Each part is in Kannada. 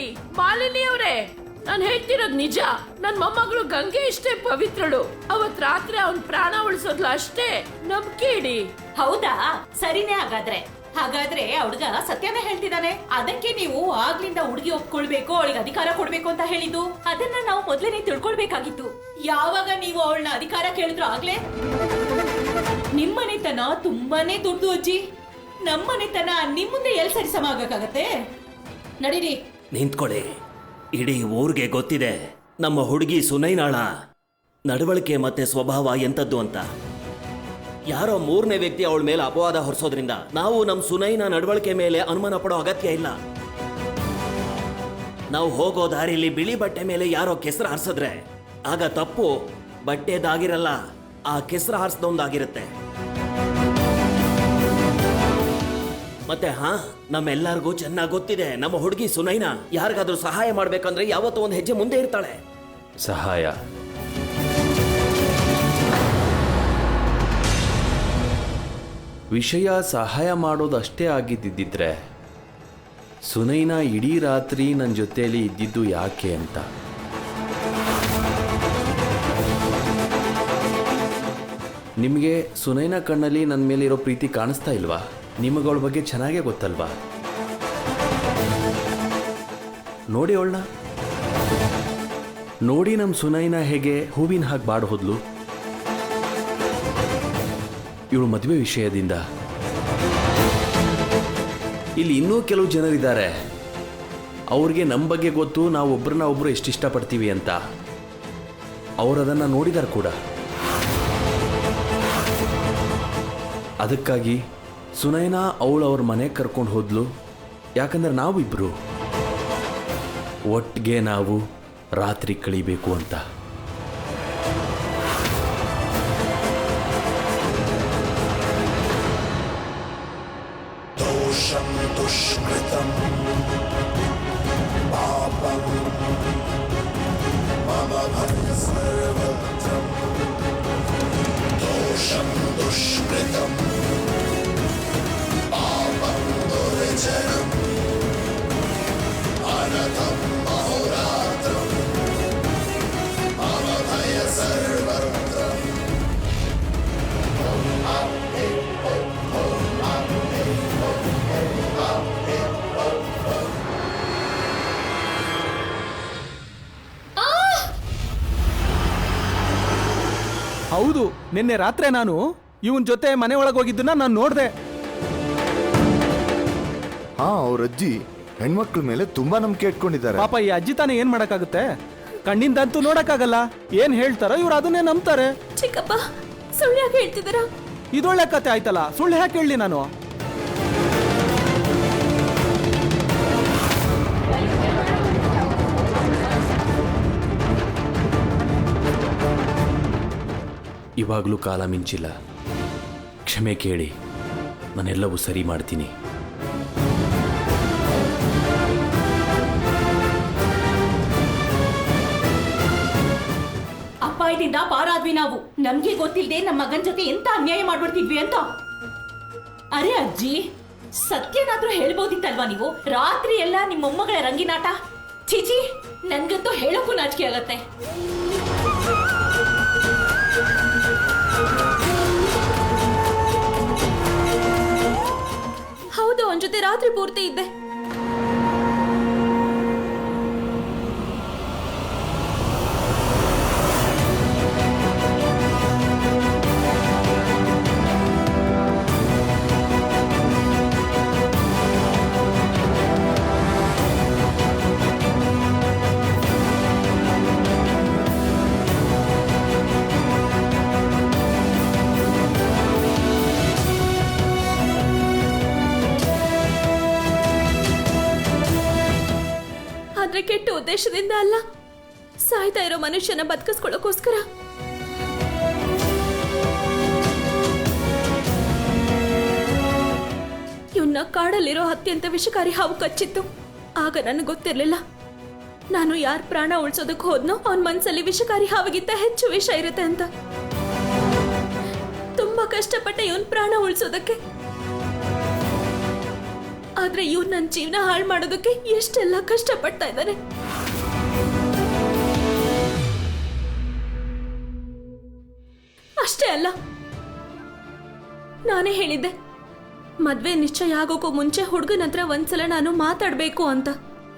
ಕೇಳಿ ಮಾಲಿನಿ ಅವರೇ ನಾನ್ ಹೇಳ್ತಿರೋದ್ ನಿಜ. ನನ್ ಮೊಮ್ಮಗಳು ಗಂಗೆ ಇಷ್ಟೇ ಪವಿತ್ರಳು. ಅವತ್ ರಾತ್ರಿ ಅವನ್ ಪ್ರಾಣ ಉಳಿಸೋದ್ಲ ಅಷ್ಟೇ. ನಂಬಿಕೆ ಇಡಿ. ಹೌದಾ? ಸರಿನೇ ಹಾಗಾದ್ರೆ. ಹಾಗಾದ್ರೆ ಆ ಸತ್ಯನೇ ಹೇಳ್ತಿದ್ದಾನೆ. ಅದಕ್ಕೆ ನೀವು ಆಗ್ಲಿಂದ ಹುಡುಗಿ ಒಪ್ಕೊಳ್ಬೇಕು, ಅವಳಿಗೆ ಅಧಿಕಾರ ಕೊಡ್ಬೇಕು ಅಂತ ಹೇಳಿದ್ದು? ಅದನ್ನ ನಾವು ಮೊದ್ಲೇನೆ ತಿಳ್ಕೊಳ್ಬೇಕಾಗಿತ್ತು. ಯಾವಾಗ ನೀವು ಅವಳನ್ನ ಅಧಿಕಾರ ಕೇಳಿದ್ರು ಆಗ್ಲೇ? ನಿಮ್ಮನೆತನ ತುಂಬಾನೇ ದುಡ್ಡು ಅಜ್ಜಿ. ನಮ್ಮನೆತನ ನಿಮ್ ಮುಂದೆ ಎಲ್ ಸರಿ ಸಮ ಆಗಕ್ಕಾಗತ್ತೆ ನಡೀರಿ. ನಿಂತ್ಕೊಳ್ಳಿ ಇಡೀ ಊರಿಗೆ ಗೊತ್ತಿದೆ. ನಮ್ಮ ಹುಡುಗಿ ಸುನೈನಾಳ ನಡವಳಿಕೆ ಮತ್ತೆ ಸ್ವಭಾವ ಎಂಥದ್ದು ಅಂತ. ಯಾರೋ ಮೂರನೇ ವ್ಯಕ್ತಿ ಅವಳ ಮೇಲೆ ಅಪವಾದ ಹೊರಿಸೋದ್ರಿಂದ ನಾವು ನಮ್ಮ ಸುನೈನ ನಡವಳಿಕೆ ಮೇಲೆ ಅನುಮಾನ ಪಡೋ ಅಗತ್ಯ ಇಲ್ಲ. ನಾವು ಹೋಗೋ ದಾರಿಲಿ ಬಿಳಿ ಬಟ್ಟೆ ಮೇಲೆ ಯಾರೋ ಕೆಸರು ಹಾರಿಸಿದ್ರೆ ಆಗ ತಪ್ಪು ಬಟ್ಟೆದಾಗಿರಲ್ಲ, ಆ ಕೆಸರು ಹಾರಿಸ್ದೊಂದಾಗಿರುತ್ತೆ. ಮತ್ತೆ ಹಾ, ನಮ್ಮೆಲ್ಲರಿಗೂ ಚೆನ್ನಾಗಿ ಗೊತ್ತಿದೆ. ನಮ್ಮ ಹುಡುಗಿ ಸುನೈನಾ ಯಾರಿಗಾದ್ರೂ ಸಹಾಯ ಮಾಡ್ಬೇಕಂದ್ರೆ ಯಾವತ್ತೂ ಒಂದು ಹೆಜ್ಜೆ ಮುಂದೆ ಇರ್ತಾಳೆ. ಸಹಾಯ. ವಿಷಯ ಸಹಾಯ ಮಾಡೋದು ಅಷ್ಟೇ ಆಗಿದ್ದಿದ್ರೆ ಸುನೈನಾ ಇಡೀ ರಾತ್ರಿ ನನ್ನ ಜೊತೆಯಲ್ಲಿ ಇದ್ದಿದ್ದು ಯಾಕೆ ಅಂತ. ನಿಮಗೆ ಸುನೈನ ಕಣ್ಣಲ್ಲಿ ನನ್ನ ಮೇಲೆ ಇರೋ ಪ್ರೀತಿ ಕಾಣಿಸ್ತಾ ಇಲ್ವಾ? ನಿಮಗಳ ಬಗ್ಗೆ ಚೆನ್ನಾಗೇ ಗೊತ್ತಲ್ವಾ? ನೋಡಿ ಅವಳನ್ನ. ನೋಡಿ ನಮ್ಮ ಸುನೈನ ಹೇಗೆ ಹೂವಿನ ಹಾಗೆ ಬಾಡ್ ಹೋದ್ಲು. ಇವಳು ಮದುವೆ ವಿಷಯದಿಂದ. ಇಲ್ಲಿ ಇನ್ನೂ ಕೆಲವು ಜನರಿದ್ದಾರೆ. ಅವ್ರಿಗೆ ನಮ್ಮ ಬಗ್ಗೆ ಗೊತ್ತು, ನಾವು ಒಬ್ಬರನ್ನ ಒಬ್ಬರು ಎಷ್ಟು ಇಷ್ಟಪಡ್ತೀವಿ ಅಂತ. ಅವ್ರು ಅದನ್ನು ನೋಡಿದಾರೆ ಕೂಡ. ಅದಕ್ಕಾಗಿ ಸುನೈನಾ ಅವಳು ಅವ್ರ ಮನೆಗೆ ಕರ್ಕೊಂಡು ಹೋದ್ಲು. ಯಾಕಂದ್ರೆ ನಾವಿಬ್ರು. ಒಟ್ಟಿಗೆ ನಾವು ರಾತ್ರಿ ಕಳಿಬೇಕು ಅಂತ. ನಿನ್ನೆ ರಾತ್ರಿ ನಾನು ಇವನ್ ಜೊತೆ ಮನೆ ಒಳಗೆ ಹೋಗಿದ್ದನ್ನ ನಾನು ನೋಡಿದೆ. ಹಾ ಅವ್ರ ಅಜ್ಜಿ ಹೆಣ್ಮಕ್ಳ ಮೇಲೆ ತುಂಬಾ ನಂಬಿಕೆ ಇಟ್ಕೊಂಡಿದ್ದಾರೆ. ಪಾಪ ಈ ಅಜ್ಜಿ ತಾನೇ ಏನ್ ಮಾಡಕ್ಕಾಗುತ್ತೆ? ಕಣ್ಣಿಂದಂತೂ ನೋಡಕ್ಕಾಗಲ್ಲ. ಏನ್ ಹೇಳ್ತಾರೋ ಇವ್ರು ಅದನ್ನೇ ನಂಬ್ತಾರೆ. ಚಿಕ್ಕಪ್ಪ ಸುಳ್ಳು ಯಾಕೆ ಹೇಳ್ತಿದ್ದೀರಾ? ಇದೊಳ್ಳೆ ಕತೆ ಆಯ್ತಲ್ಲ ಸುಳ್ಳು ಯಾಕೆ ಹೇಳಿ ನಾನು? ಇವಾಗಲೂ ಕಾಲ ಮಿಂಚಿಲ್ಲ. ಕ್ಷಮೆ ಕೇಳಿ, ನಾನೆಲ್ಲವೂ ಸರಿ ಮಾಡ್ತೀನಿ. ಅಪಾಯದಿಂದ ಪಾರಾದ್ವಿ ನಾವು. ನಮ್ಗೆ ಗೊತ್ತಿಲ್ಲದೆ ನಮ್ಮ ಮಗನ ಜೊತೆ ಎಂತ ಅನ್ಯಾಯ ಮಾಡ್ಬಿಡ್ತಿದ್ವಿ ಅಂತ. ಅರೆ ಅಜ್ಜಿ, ಸತ್ಯನಾದ್ರೂ ಹೇಳ್ಬೋದಿತ್ತಲ್ವಾ ನೀವು? ರಾತ್ರಿ ಎಲ್ಲ ನಿಮ್ಮ ಮೊಮ್ಮಗಳ ರಂಗಿನಾಟ? ಚಿಚಿ ನನ್ಗಂತೂ ಹೇಳೋಕ್ಕೂ ನಾಚಿಕೆ ಆಗತ್ತೆ. ಹೌದು ಅವನ ಜೊತೆ ರಾತ್ರಿ ಪೂರ್ತಿ ಇದ್ದೆ. ಉದ್ದೇಶದಿಂದ ಅಲ್ಲ? ಸಾಯ್ತಾ ಇರೋ ಮನುಷ್ಯನ ಬದುಕಿಸ್ಕೊಳ್ಳೋಕೋಸ್ಕರ. ಇವನ್ನ ಕಾಡಲ್ಲಿರೋ ಅತ್ಯಂತ ವಿಷಕಾರಿ ಹಾವು ಕಚ್ಚಿತ್ತು. ಆಗ ನನಗೆ ಗೊತ್ತಿರಲಿಲ್ಲ. ನಾನು ಯಾರ ಪ್ರಾಣ ಉಳಿಸೋದಕ್ಕೆ ಹೋದ್ನೋ ಅವನ ಮನಸ್ಸಲ್ಲಿ ವಿಷಕಾರಿ ಹಾವಿಗಿಂತ ಹೆಚ್ಚು ವಿಷ ಇರುತ್ತೆ ಅಂತ. ತುಂಬಾ ಕಷ್ಟಪಟ್ಟೆ ಇವನ್ ಪ್ರಾಣ ಉಳಿಸೋದಕ್ಕೆ. ಆದ್ರೆ ಇವ್ ನನ್ನ ಜೀವನ ಹಾಳು ಮಾಡೋದಕ್ಕೆ ಎಷ್ಟೆಲ್ಲ ಕಷ್ಟಪಡ್ತಾ ಇದ್ದಾನೆ. ಅಲ್ಲ. ನಾನೇ ಹೇಳಿದ್ದೆ. ಮದ್ವೆ ನಿಶ್ಚಯ ಆಗೋಕೋ ಮುಂಚೆ ಹುಡುಗನ ಹತ್ರ ಒಂದ್ಸಲ ನಾನು ಮಾತಾಡ್ಬೇಕು ಅಂತ.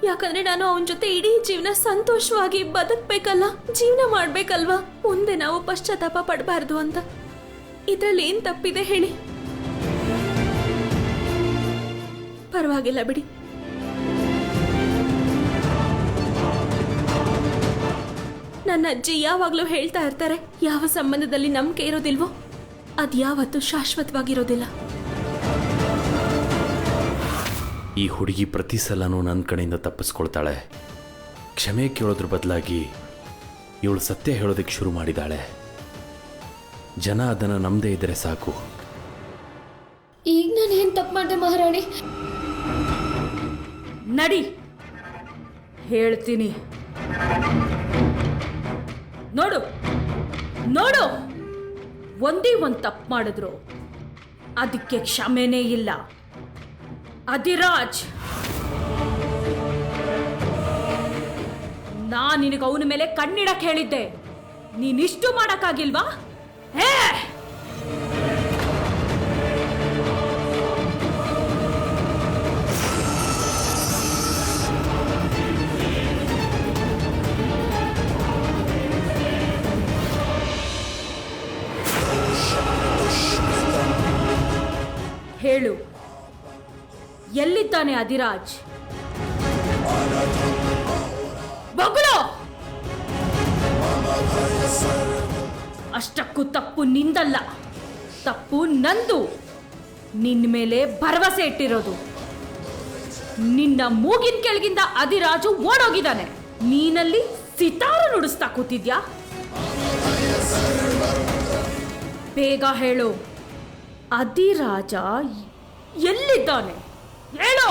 ಯಾಕಂದ್ರೆ ನಾನು ಅವನ ಜೊತೆ ಇಡೀ ಜೀವನ ಸಂತೋಷವಾಗಿ ಬದುಕ್ಬೇಕಲ್ಲ, ಜೀವನ ಮಾಡ್ಬೇಕಲ್ವಾ? ಮುಂದೆ ನಾವು ಪಶ್ಚಾತ್ತಾಪ ಪಡಬಾರ್ದು ಅಂತ. ಇದ್ರಲ್ಲಿ ಏನ್ ತಪ್ಪಿದೆ ಹೇಳಿ? ಪರವಾಗಿಲ್ಲ ಬಿಡಿ. ನನ್ನ ಅಜ್ಜಿ ಯಾವಾಗ್ಲೂ ಹೇಳ್ತಾ ಇರ್ತಾರೆ ಯಾವ ಸಂಬಂಧದಲ್ಲಿ ನಂಬಿಕೆ ಇರೋದಿಲ್ವೋ ಅದು ಯಾವತ್ತೂ ಶಾಶ್ವತವಾಗಿರೋದಿಲ್ಲ. ಈ ಹುಡುಗಿ ಪ್ರತಿ ಸಲನೂ ನನ್ನ ಕಡೆಯಿಂದ ತಪ್ಪಿಸ್ಕೊಳ್ತಾಳೆ. ಕ್ಷಮೆ ಕೇಳೋದ್ರ ಬದಲಾಗಿ ಇವಳು ಸತ್ಯ ಹೇಳೋದಕ್ಕೆ ಶುರು ಮಾಡಿದಾಳೆ. ಜನ ಅದನ್ನು ನಮ್ಮದೇ ಇದ್ದರೆ ಸಾಕು. ಈಗ ನಾನು ಏನ್ ತಪ್ಪು ಮಾಡಿದೆ ಮಹಾರಾಣಿ? ನಡಿ ಹೇಳ್ತೀನಿ. ನೋಡು. ನೋಡು. ಒಂದೇ ಒಂದು ತಪ್ಪು ಮಾಡಿದ್ರು. ಅದಕ್ಕೆ ಕ್ಷಮೆನೇ ಇಲ್ಲ. ಅಧಿರಾಜ್ ನಾ ನಿನಗೆ ಅವನ ಮೇಲೆ ಕಣ್ಣಿಡಕ್ಕೆ ಹೇಳಿದ್ದೆ. ನೀನಿಷ್ಟು ಮಾಡೋಕ್ಕಾಗಿಲ್ವಾ? ಹೇ! ಎಲ್ಲಿದ್ದಾನೆ ಅಧಿರಾಜ್? ಬೊಗಳು ಅಷ್ಟಕ್ಕೂ ತಪ್ಪು ನಿಂದಲ್ಲ. ತಪ್ಪು ನಂದು. ನಿನ್ನ ಮೇಲೆ ಭರವಸೆ ಇಟ್ಟಿರೋದು. ನಿನ್ನ ಮೂಗಿನ ಕೆಳಗಿಂದ ಅಧಿರಾಜು ಓಡೋಗಿದ್ದಾನೆ. ನೀನಲ್ಲಿ ಸಿತಾರ ನುಡಿಸ್ತಾ ಕೂತಿದ್ಯಾ? ಬೇಗ ಹೇಳು. ಅಧಿರಾಜ ಎಲ್ಲಿದ್ದಾನೆ? ಹೇಳು!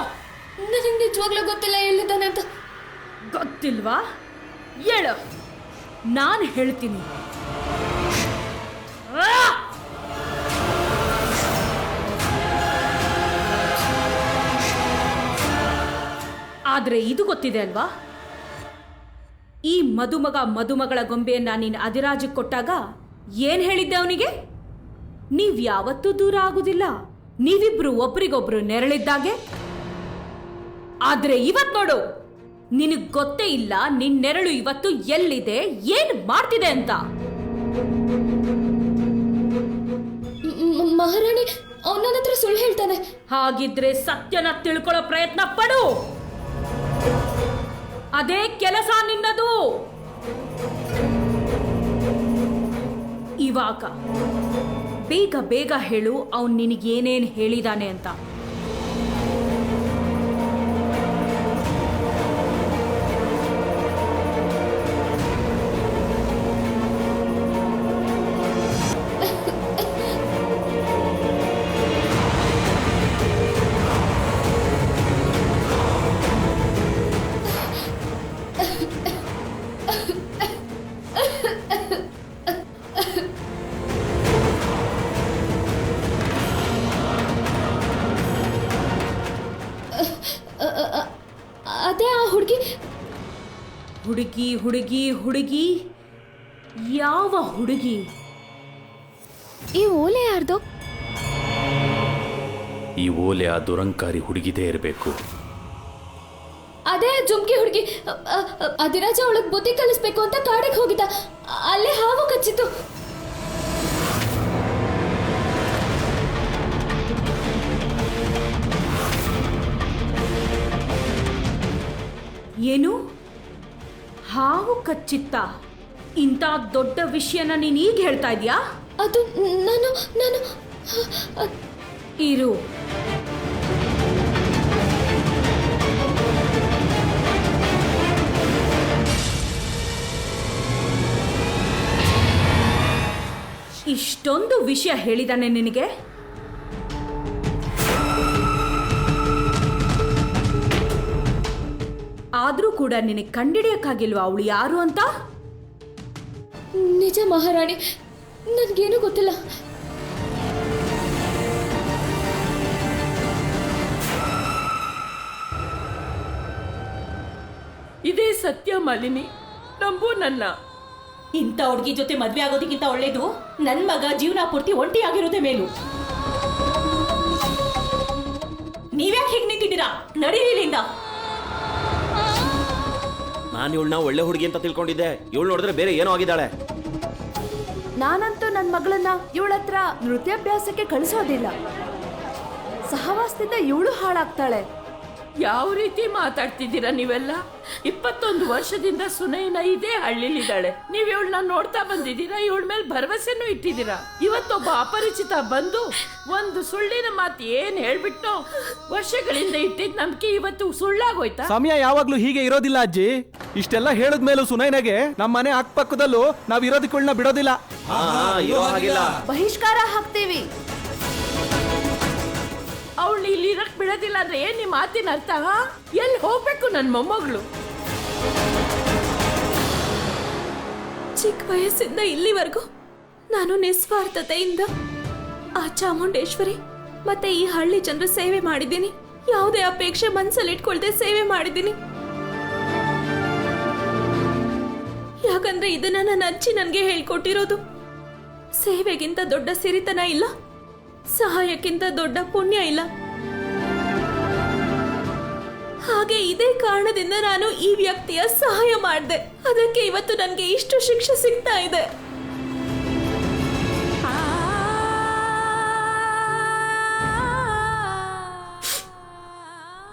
ನನಗೆ ನಿಜವಾಗ್ಲೂ ಗೊತ್ತಿಲ್ಲ ಎಲ್ಲಿದ್ದಾನೆ ಅಂತ. ಗೊತ್ತಿಲ್ವಾ? ಹೇಳು! ನಾನು ಹೇಳ್ತೀನಿ! ಆದ್ರೆ ಇದು ಗೊತ್ತಿದೆ ಅಲ್ವಾ? ಈ ಮದುಮಗ ಮದುಮಗಳ ಗೊಂಬೆಯನ್ನ ನೀನು ಅಧಿರಾಜಕ್ಕೆ ಕೊಟ್ಟಾಗ ಏನ್ ಹೇಳಿದ್ದೆ ಅವನಿಗೆ? ನೀವ್ ಯಾವತ್ತೂ ದೂರ ಆಗುದಿಲ್ಲ. ನೀವಿಬ್ರು ಒಬ್ರಿಗೊಬ್ರು ನೆರಳಿದ್ದಾಗೆ? ಆದ್ರೆ ಇವತ್ ನೋಡು ನಿನಗ್ ಗೊತ್ತೇ ಇಲ್ಲ ನಿನ್ ನೆರಳು ಇವತ್ತು ಎಲ್ಲಿದೆ ಏನ್ ಮಾಡ್ತಿದೆ ಅಂತ. ಮಹಾರಾಣಿ ಅವನ ನನ್ನ ಹತ್ರ ಸುಳ್ಳು ಹೇಳ್ತಾನೆ. ಹಾಗಿದ್ರೆ ಸತ್ಯನ ತಿಳ್ಕೊಳ್ಳೋ ಪ್ರಯತ್ನ ಪಡು. ಅದೇ ಕೆಲಸ ನಿನ್ನದು. ಇವಾಗ. ಬೇಗ ಬೇಗ ಹೇಳು ಅವನು ನಿನಗೇನೇನು ಹೇಳಿದಾನೆ ಅಂತ. ಹುಡುಗಿ ಹುಡುಗಿ ಹುಡುಗಿ ಯಾವ ಹುಡುಗಿ? ಈ ಓಲೆ ಯಾರ್ದು? ಈ ಓಲೆ ಆ ದುರಂಕಾರಿ ಹುಡುಗಿದೇ ಇರಬೇಕು. ಅದೇ ಜುಮ್ಕಿ ಹುಡುಗಿ. ಅದಿರಾಜ ಅವಳಗ್ ಬುದ್ಧಿ ಕಲಿಸ್ಬೇಕು ಅಂತ ಕಾಡಿಗೆ ಹೋಗಿದ್ದ. ಅಲ್ಲೇ ಹಾವು ಕಚ್ಚಿತು ಏನು? ಹಾವು ಕಚ್ಚಿತ್ತ? ಇಂಥ ದೊಡ್ಡ ವಿಷಯನ ನೀನು ಈಗ ಹೇಳ್ತಾ ಇದೀಯಾ? ಅದು ನಾನು ನಾನು ಇರು. ಇಷ್ಟೊಂದು ವಿಷಯ ಹೇಳಿದಾನೆ ನಿನಗೆ? ಆದರೂ ಕೂಡ ನಿನಗೆ ಕಂಡಿಡಿಯಕ್ಕಾಗಿಲ್ವ ಅವಳು ಯಾರು ಅಂತ? ನಿಜ ಮಹಾರಾಣಿ ನನಗೇನು ಗೊತ್ತಿಲ್ಲ. ಇದೇ ಸತ್ಯ ಮಾಲಿನಿ ನಂಬು ನನ್ನ. ಇಂಥ ಹುಡುಗಿ ಜೊತೆ ಮದುವೆ ಆಗೋದಕ್ಕಿಂತ ಒಳ್ಳೇದು ನನ್ನ ಮಗ ಜೀವನ ಪೂರ್ತಿ ಒಂಟಿಯಾಗಿರೋದೇ ಮೇಲು. ನೀವ್ಯಾಕೆ ಹೀಗೆ ನಿಂತಿದ್ದೀರಾ? ನಡೀಲಿಲ್ಲಿಂದ ನಾನು ಇವಳನ್ನ ಒಳ್ಳೆ ಹುಡುಗಿ ಅಂತ ತಿಳ್ಕೊಂಡಿದ್ದೆ. ಇವಳು ನೋಡಿದ್ರೆ ಬೇರೆ ಏನೋ ಆಗಿದ್ದಾಳೆ. ನಾನಂತೂ ನನ್ನ ಮಗಳನ್ನ ಇವಳ ಹತ್ರ ನೃತ್ಯಾಭ್ಯಾಸಕ್ಕೆ ಕಳಿಸೋದಿಲ್ಲ. ಸಹವಾಸದಿಂದ ಇವಳು ಹಾಳಾಗ್ತಾಳೆ. ಯಾವ ರೀತಿ ಮಾತಾಡ್ತಿದ್ದೀರಾ ನೀವೆಲ್ಲ? ಇಪ್ಪತ್ತೊಂದು ವರ್ಷದಿಂದ ಸುನೈನ ಇದೇ ಹಳ್ಳಿಲಿದ್ದಾಳೆ. ನೀವ್ ಇವಳನ್ನ ನೋಡ್ತಾ ಬಂದಿದ್ದೀರಾ? ಇವಳ ಮೇಲೆ ಭರವಸೆನೂ ಇಟ್ಟಿದ್ದೀರಾ? ಇವತ್ತೊಬ್ಬ ಅಪರಿಚಿತ ಬಂದು ಒಂದು ಸುಳ್ಳಿನ ಮಾತು ಏನ್ ಹೇಳ್ಬಿಟ್ಟು ವರ್ಷಗಳಿಂದ ಇಟ್ಟಿದ್ ನಂಬಿಕೆ ಇವತ್ತು ಸುಳ್ಳಾಗೋಯ್ತಾ? ಸಮಯ ಯಾವಾಗ್ಲೂ ಹೀಗೆ ಇರೋದಿಲ್ಲ ಅಜ್ಜಿ. ಇಷ್ಟೆಲ್ಲ ಹೇಳಿದ್ಮೇಲೂ ಸುನೈನಗೆ ನಮ್ಮ ಮನೆ ಅಕ್ಕಪಕ್ಕದಲ್ಲೂ ನಾವ್ ಇರೋದಕ್ಕಳನ್ನ ಬಿಡೋದಿಲ್ಲ. ಬಹಿಷ್ಕಾರ ಹಾಕ್ತೀವಿ. ಅವಳು ಇಲ್ಲಿ ಇರಕ್ ಬಿಡೋದಿಲ್ಲ ಅಂದ್ರೆ ಏನ್ ನಿಮ್ಮ ಮಾತಿನ ಅರ್ಥ ಎಲ್ಲಿ ಹೋಗ್ಬೇಕು ನನ್ ಮೊಮ್ಮಗಳು? ಚಿಕ್ಕ ವಯಸ್ಸಿಂದ ಇಲ್ಲಿವರೆಗೂ ನಾನು ನಿಸ್ವಾರ್ಥತೆಯಿಂದ ಆ ಚಾಮುಂಡೇಶ್ವರಿ ಮತ್ತೆ ಈ ಹಳ್ಳಿ ಜನರ ಸೇವೆ ಮಾಡಿದ್ದೀನಿ. ಯಾವುದೇ ಅಪೇಕ್ಷೆ ಮನಸ್ಸಲ್ಲಿ ಇಟ್ಕೊಳ್ದೆ ಸೇವೆ ಮಾಡಿದ್ದೀನಿ. ಯಾಕಂದ್ರೆ ಇದನ್ನ ನನ್ನ ಅಜ್ಜಿ ನನಗೆ ಹೇಳ್ಕೊಟ್ಟಿರೋದು. ಸೇವೆಗಿಂತ ದೊಡ್ಡ ಸಿರಿತನ ಇಲ್ಲ, ಸಹಾಯಕ್ಕಿಂತ ದೊಡ್ಡ ಪುಣ್ಯ ಇಲ್ಲ. ಹಾಗೆ ಇದೇ ಕಾರಣದಿಂದ ನಾನು ಈ ವ್ಯಕ್ತಿಯ ಸಹಾಯ ಮಾಡಿದೆ. ಅದಕ್ಕೆ ಇವತ್ತು ನನಗೆ ಇಷ್ಟು ಶಿಕ್ಷೆ ಸಿಗ್ತಾ ಇದೆ.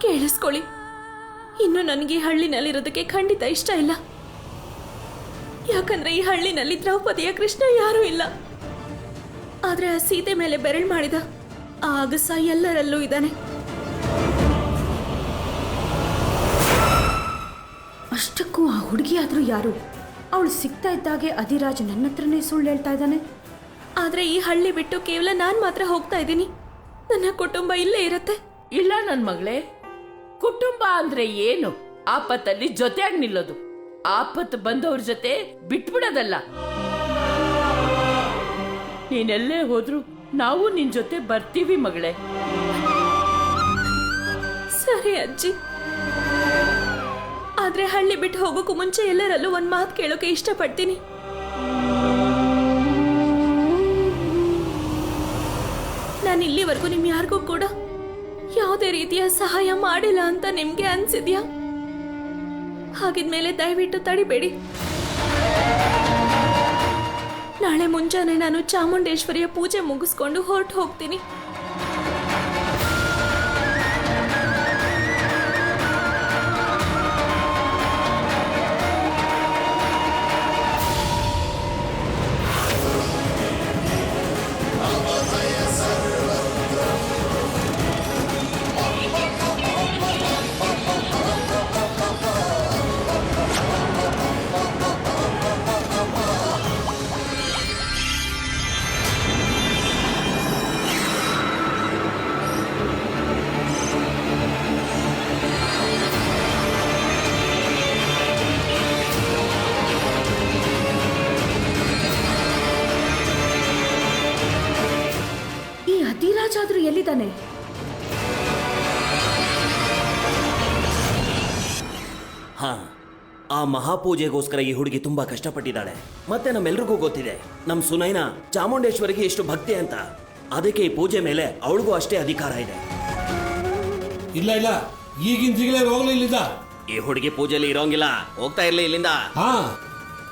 ಕೇಳಿಸ್ಕೊಳ್ಳಿ. ಇನ್ನು ನನಗೆ ಹಳ್ಳಿನಲ್ಲಿರೋದಕ್ಕೆ ಖಂಡಿತ ಇಷ್ಟ ಇಲ್ಲ. ಯಾಕಂದ್ರೆ ಈ ಹಳ್ಳಿನಲ್ಲಿ ದ್ರೌಪದಿಯ ಕೃಷ್ಣ ಯಾರೂ ಇಲ್ಲ. ಆದ್ರೆ ಆ ಸೀತೆ ಮೇಲೆ ಬೆರಳು ಮಾಡಿದ ಆ ಅಗಸ ಎಲ್ಲರಲ್ಲೂ ಇದ್ದಾನೆ. ಅಷ್ಟಕ್ಕೂ ಆ ಹುಡುಗಿ ಆದ್ರೂ ಯಾರು? ಅವಳು ಸಿಗ್ತಾ ಇದ್ದಾಗೆ ಅಧಿರಾಜ್ ನನ್ನ ಹತ್ರನೇ ಸುಳ್ಳು ಹೇಳ್ತಾ ಇದ್ದಾನೆ. ಆದ್ರೆ ಈ ಹಳ್ಳಿ ಬಿಟ್ಟು ಕೇವಲ ನಾನು ಮಾತ್ರ ಹೋಗ್ತಾ ಇದ್ದೀನಿ. ನನ್ನ ಕುಟುಂಬ ಇಲ್ಲೇ ಇರುತ್ತೆ. ಇಲ್ಲ ನನ್ ಮಗಳೇ. ಕುಟುಂಬ ಅಂದ್ರೆ ಏನು? ಆಪತ್ತಲ್ಲಿ ಜೊತೆಯಾಗಿ ನಿಲ್ಲೋದು. ಆಪತ್ತು ಬಂದವ್ರ ಜೊತೆ ಬಿಟ್ಬಿಡೋದಲ್ಲ. ನೀನೆಲ್ಲೇ ಹೋದ್ರು ನಾವು ನಿನ್ ಜೊತೆ ಬರ್ತೀವಿ ಮಗಳೇ. ಸರಿ ಅಜ್ಜಿ. ಆದ್ರೆ ಹಳ್ಳಿ ಬಿಟ್ಟು ಹೋಗೋಕ್ಕೂ ಮುಂಚೆ ಎಲ್ಲರಲ್ಲೂ ಒಂದ್ ಮಾತು ಕೇಳೋಕೆ ಇಷ್ಟಪಡ್ತೀನಿ. ನಾನು ಇಲ್ಲಿವರೆಗೂ ನಿಮ್ ಯಾರಿಗೂ ಕೂಡ ಯಾವುದೇ ರೀತಿಯ ಸಹಾಯ ಮಾಡಿಲ್ಲ ಅಂತ ನಿಮ್ಗೆ ಅನ್ಸಿದ್ಯಾ? ಹಾಗಿದ್ಮೇಲೆ ದಯವಿಟ್ಟು ತಡಿಬೇಡಿ. ನಾಳೆ ಮುಂಜಾನೆ ನಾನು ಚಾಮುಂಡೇಶ್ವರಿಯ ಪೂಜೆ ಮುಗಿಸ್ಕೊಂಡು ಹೊರಟು ಹೋಗ್ತೀನಿ. ಆದ್ರೂ ಎಲ್ಲಿದ್ದಾನೆ? ಹಾ ಆ ಮಹಾಪೂಜೆಗೋಸ್ಕರ ಈ ಹುಡುಗಿ ತುಂಬಾ ಕಷ್ಟಪಟ್ಟಿದ್ದಾಳೆ. ಮತ್ತೆ ನಮ್ಮೆಲ್ರಿಗೂ ಗೊತ್ತಿದೆ ನಮ್ ಸುನೈನಾ ಚಾಮುಂಡೇಶ್ವರಿಗೆ ಎಷ್ಟು ಭಕ್ತಿ ಅಂತ. ಅದಕ್ಕೆ ಈ ಪೂಜೆ ಮೇಲೆ ಅವಳಿಗೂ ಅಷ್ಟೇ ಅಧಿಕಾರ ಇದೆ. ಇಲ್ಲ ಇಲ್ಲ. ಈಗಿನ ಜಿಗಲೇ ಹೋಗ್ಲಿ ಇಲ್ಲಿಂದ. ಈ ಹುಡುಗಿ ಪೂಜೆಯಲ್ಲಿ ಇರೋಂಗಿಲ್ಲ ಹೋಗ್ತಾ ಇರ್ಲಿ ಇಲ್ಲಿಂದ. ಹಾ.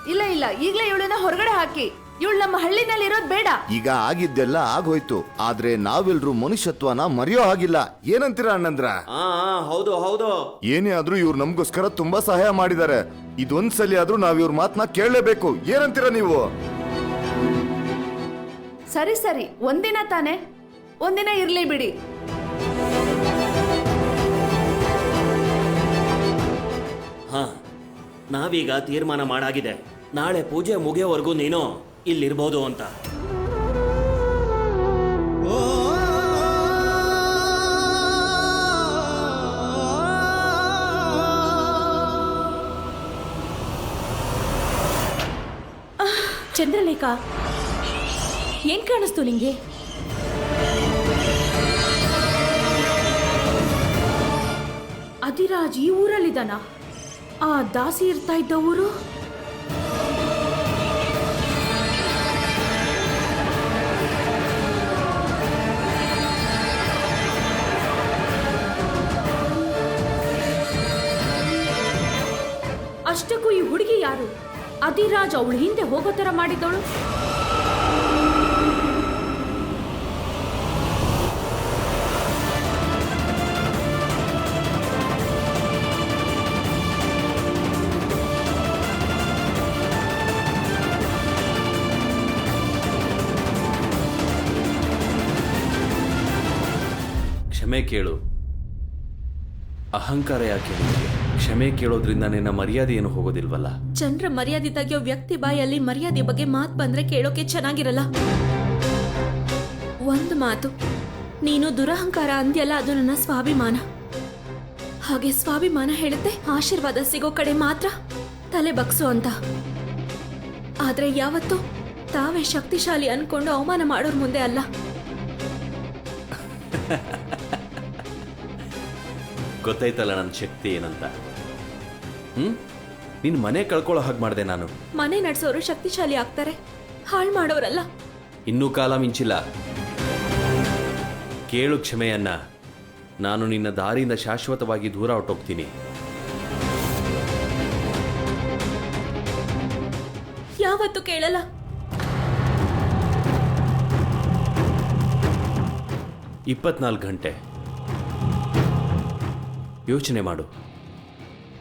ಇಲ್ಲ ಇಲ್ಲ. ಈಗಲೇ ಇವಳನ್ನ ಹೊರಗಡೆ ಹಾಕಿ. ಇವಳು ನಮ್ಮ ಹಳ್ಳಿನಲ್ಲಿ ಇರೋದ್ ಬೇಡ. ಈಗ ಆಗಿದ್ದೆಲ್ಲ ಆಗೋಯ್ತು. ಆದ್ರೆ ನಾವೆಲ್ರೂ ಮನುಷ್ಯತ್ವನ ಮರೆಯೋ ಹಾಗಿಲ್ಲ. ಏನಂತೀರ ಅಣ್ಣಂದ್ರ? ಹಾ ಹಾ, ಹೌದು ಹೌದು. ಏನೇ ಆದ್ರೂ ಇವ್ರು ನಮ್ಗೋಸ್ಕರ ತುಂಬಾ ಸಹಾಯ ಮಾಡಿದ್ದಾರೆ. ಇದೊಂದ್ಸಲಿ ಆದ್ರೂ ನಾವ್ ಇವ್ರ ಮಾತನ್ನ ಕೇಳಲೇಬೇಕು. ಏನಂತೀರ ನೀವು? ಸರಿ ಸರಿ. ಒಂದಿನ ತಾನೆ. ಒಂದಿನ ಇರ್ಲಿ ಬಿಡಿ. ಹಾ ನಾವೀಗ ತೀರ್ಮಾನ ಮಾಡಾಗಿದೆ. ನಾಳೆ ಪೂಜೆ ಮುಗಿಯೋವರೆಗೂ ನೀನು ಇಲ್ಲಿರ್ಬೋದು ಅಂತ. ಚಂದ್ರಲೇಖಾ ಏನ್ ಕಾಣಿಸ್ತು ನಿಂಗೆ? ಅಧಿರಾಜ್ ಈ ಊರಲ್ಲಿದ್ದಾನ? ಆ ದಾಸಿ ಇರ್ತಾ ಇದ್ದ ಊರು? ಈ ಹುಡುಗಿ ಯಾರು? ಅದಿರಾಜ್ ಅವಳು ಹಿಂದೆ ಹೋಗೋ ಥರ ಮಾಡಿದ್ದವಳು? ಕ್ಷಮೆ ಕೇಳು. ಅಹಂಕಾರ ಯಾಕೆ ನಿನಗೆ? ಕ್ಷಮೆ ಕೇಳೋದ್ರಿಂದ ನಿನ್ನ ಮರ್ಯಾದೆ ಏನು ಹೋಗೋದಿಲ್ವಲ್ಲ? ಜನರ ಮರ್ಯಾದೆ ತೆಗೆಯೋ ವ್ಯಕ್ತಿ ಬಾಯಲ್ಲಿ ಮರ್ಯಾದೆ ಬಗ್ಗೆ ಮಾತು ಬಂದ್ರೆ ಕೇಳೋಕೆ ಚೆನ್ನಾಗಿರಲ್ಲ. ಒಂದು ಮಾತು ನೀನು ದುರಹಂಕಾರ ಅಂದ್ಯಲ್ಲ ಅದು ನನ್ನ ಸ್ವಾಭಿಮಾನ. ಹಾಗೆ ಸ್ವಾಭಿಮಾನ ಹೇಳುತ್ತೆ ಆಶೀರ್ವಾದ ಸಿಗೋ ಕಡೆ ಮಾತ್ರ ತಲೆ ಬಗ್ಸು ಅಂತ. ಆದ್ರೆ ಯಾವತ್ತೂ ತಾವೇ ಶಕ್ತಿಶಾಲಿ ಅನ್ಕೊಂಡು ಅವಮಾನ ಮಾಡೋರ್ ಮುಂದೆ ಅಲ್ಲ. ಗೊತ್ತಾಯ್ತಲ್ಲ ನನ್ನ ಶಕ್ತಿ ಏನಂತ? ಹ್ಮ್? ನಿನ್ ಮನೆ ಕಳ್ಕೊಳ್ಳೋ ಹಾಗೆ ಮಾಡಿದೆ ನಾನು. ಮನೆ ನಡೆಸೋರು ಶಕ್ತಿಶಾಲಿ ಆಗ್ತಾರೆ. ಹಾಳು ಮಾಡೋರಲ್ಲ. ಇನ್ನೂ ಕಾಲ ಮಿಂಚಿಲ್ಲ. ಕೇಳು ಕ್ಷಮೆಯನ್ನ. ನಾನು ನಿನ್ನ ದಾರಿಯಿಂದ ಶಾಶ್ವತವಾಗಿ ದೂರ ಹೊಟ್ಟೋಗ್ತೀನಿ ಯಾವತ್ತು ಕೇಳಲ್ಲ. ಇಪ್ಪತ್ನಾಲ್ಕು ಗಂಟೆ. ಯೋಚನೆ ಮಾಡು.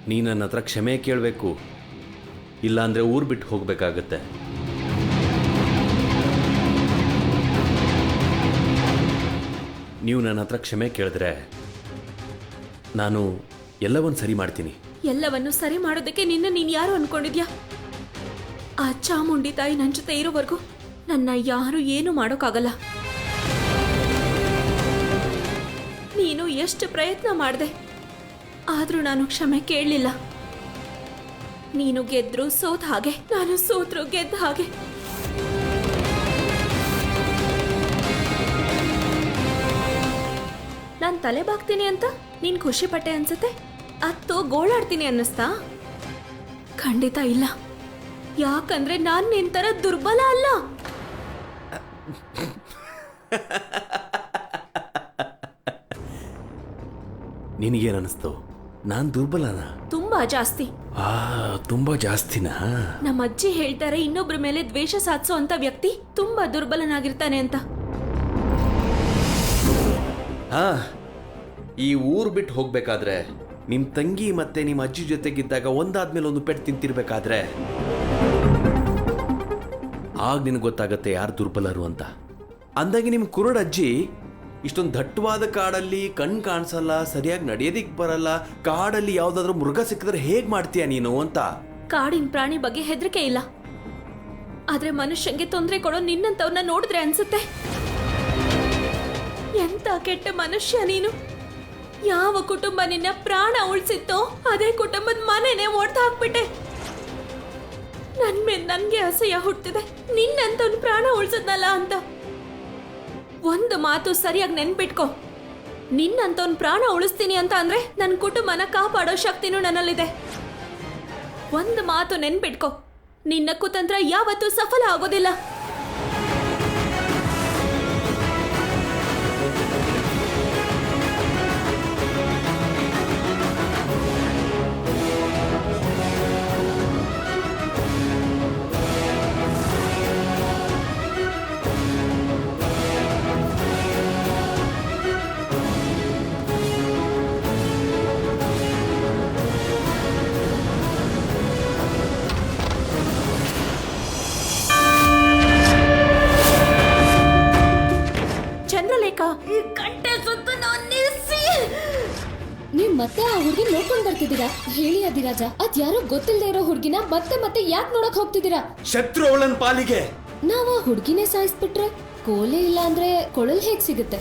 ನೀ ನನ್ನ ಹತ್ರ ಕ್ಷಮೆ ಕೇಳಬೇಕು. ಇಲ್ಲಾಂದರೆ ಊರು ಬಿಟ್ಟು ಹೋಗಬೇಕಾಗತ್ತೆ. ನೀವು ನನ್ನ ಹತ್ರ ಕ್ಷಮೆ ಕೇಳಿದ್ರೆ ನಾನು ಎಲ್ಲವನ್ನು ಸರಿ ಮಾಡ್ತೀನಿ. ಎಲ್ಲವನ್ನು ಸರಿ ಮಾಡೋದಕ್ಕೆ ನಿನ್ನ ನೀನು ಯಾರು ಅನ್ಕೊಂಡಿದ್ಯಾ? ಆ ಚಾಮುಂಡಿ ತಾಯಿ ನನ್ನ ಜೊತೆ ಇರೋವರೆಗೂ ನನ್ನ ಯಾರು ಏನು ಮಾಡೋಕ್ಕಾಗಲ್ಲ. ನೀನು ಎಷ್ಟು ಪ್ರಯತ್ನ ಮಾಡಿದೆ ಆದ್ರೂ ನಾನು ಕ್ಷಮೆ ಕೇಳಲಿಲ್ಲ. ನೀನು ಗೆದ್ರು ಸೋತ ಹಾಗೆ, ನಾನು ಸೋತ್ರು ಗೆದ್ದ ಹಾಗೆ. ನಾನು ತಲೆ ಬಾಗ್ತೀನಿ ಅಂತ ನೀನ್ ಖುಷಿ ಪಟ್ಟೆ ಅನ್ಸುತ್ತೆ? ಅತ್ತು ಗೋಳಾಡ್ತೀನಿ ಅನ್ನಿಸ್ತಾ? ಖಂಡಿತ ಇಲ್ಲ. ಯಾಕಂದ್ರೆ ನಾನ್ ನಿನ್ ತರ ದುರ್ಬಲ ಅಲ್ಲ. ನಿನಗೇನನ್ನಿಸ್ತು ನಾನು ದುರ್ಬಲನ? ತುಂಬಾ ಜಾಸ್ತಿ. ಆ ತುಂಬಾ ಜಾಸ್ತಿನಾ? ನಮ್ಮ ಅಜ್ಜಿ ಹೇಳ್ತಾರೆ ಇನ್ನೊಬ್ರ ಮೇಲೆ ದ್ವೇಷ ಸಾಧಿಸೋ ಅಂತ ವ್ಯಕ್ತಿ ತುಂಬಾ ದುರ್ಬಲನಾಗಿರ್ತಾನೆ ಅಂತ. ಹಾ ಈ ಊರ್ ಬಿಟ್ಟು ಹೋಗ್ಬೇಕಾದ್ರೆ ನಿಮ್ ತಂಗಿ ಮತ್ತೆ ನಿಮ್ಮ ಅಜ್ಜಿ ಜೊತೆಗಿದ್ದಾಗ ಒಂದಾದ್ಮೇಲೆ ಒಂದು ಪೆಟ್ಟು ತಿಂತಿರ್ಬೇಕಾದ್ರೆ? ಆಗ ನಿನಗೆ ಗೊತ್ತಾಗತ್ತೆ ಯಾರು ದುರ್ಬಲರು ಅಂತ. ಅಂದಾಗೆ ನಿಮ್ಮ ಕುರುಡ ಅಜ್ಜಿ ಇಷ್ಟೊಂದು ದಟ್ಟವಾದ ಕಾಡಲ್ಲಿ ಕಣ್ ಕಾಣಿಸಲ್ಲ, ಸರಿಯಾಗಿ ನಡೆಯೋದಿಕ್ ಬರಲ್ಲ, ಕಾಡಲ್ಲಿ ಯಾವ್ದಾದ್ರು ಮೃಗ ಸಿಕ್ಕಿದ್ರೆ ಹೇಗ್ ಮಾಡ್ತೀಯ ನೀನು ಅಂತ? ಕಾಡಿನ ಪ್ರಾಣಿ ಬಗ್ಗೆ ಹೆದರಿಕೆ ಇಲ್ಲ. ಆದ್ರೆ ಮನುಷ್ಯಂಗೆ ತೊಂದರೆ ಕೊಡೋ ನಿನ್ನಂತವ್ರನ್ನ ನೋಡಿದ್ರೆ ಅನ್ಸುತ್ತೆ. ಎಂತ ಕೆಟ್ಟ ಮನುಷ್ಯ ನೀನು? ಯಾವ ಕುಟುಂಬ ನಿನ್ನ ಪ್ರಾಣ ಉಳಿಸಿತ್ತೋ ಅದೇ ಕುಟುಂಬದ ಮನೆನೇ ಒಡ್ದು ಹಾಕ್ಬಿಟ್ಟೆ ನನ್ ಮೇಲೆ ನನ್ಗೆ ಅಸಹ್ಯ ಹುಟ್ಟಿದೆ ನಿನ್ನಂತವ್ನ ಪ್ರಾಣ ಉಳಿಸದ್ನಲ್ಲ ಅಂತ. ಒಂದು ಮಾತು ಸರಿಯಾಗಿ ನೆನ್ಪಿಟ್ಕೋ. ನಿನ್ನಂತವ್ನ ಪ್ರಾಣ ಉಳಿಸ್ತೀನಿ ಅಂತ ಅಂದ್ರೆ ನನ್ನ ಕುಟುಂಬನ ಕಾಪಾಡೋ ಶಕ್ತಿನೂ ನನ್ನಲ್ಲಿದೆ. ಒಂದು ಮಾತು ನೆನ್ಪಿಟ್ಕೊ. ನಿನ್ನ ಕುತಂತ್ರ ಯಾವತ್ತೂ ಸಫಲ ಆಗೋದಿಲ್ಲ. ನೋಡ್ಕೊಂಡ್ ಬರ್ತಿದ್ದೀರಾ ಹೇಳಿ ಅದಿರಾಜ. ಅದ್ ಯಾರೋ ಗೊತ್ತಿಲ್ಲದೆ ಇರೋ ಹುಡುಗಿನ ಮತ್ತೆ ಮತ್ತೆ ಯಾಕೆ ನೋಡಕ್ ಹೋಗ್ತಿದ್ದೀರಾ? ಶತ್ರು ಅವಳನ್ ಪಾಲಿಗೆ. ನಾವ್ ಆ ಹುಡುಗಿನೇ ಸಾಯಿಸ್ಬಿಟ್ರೆ ಕೋಲೆ ಇಲ್ಲ ಅಂದ್ರೆ ಕೊಳಲ್ ಹೇಗ್ ಸಿಗುತ್ತೆ?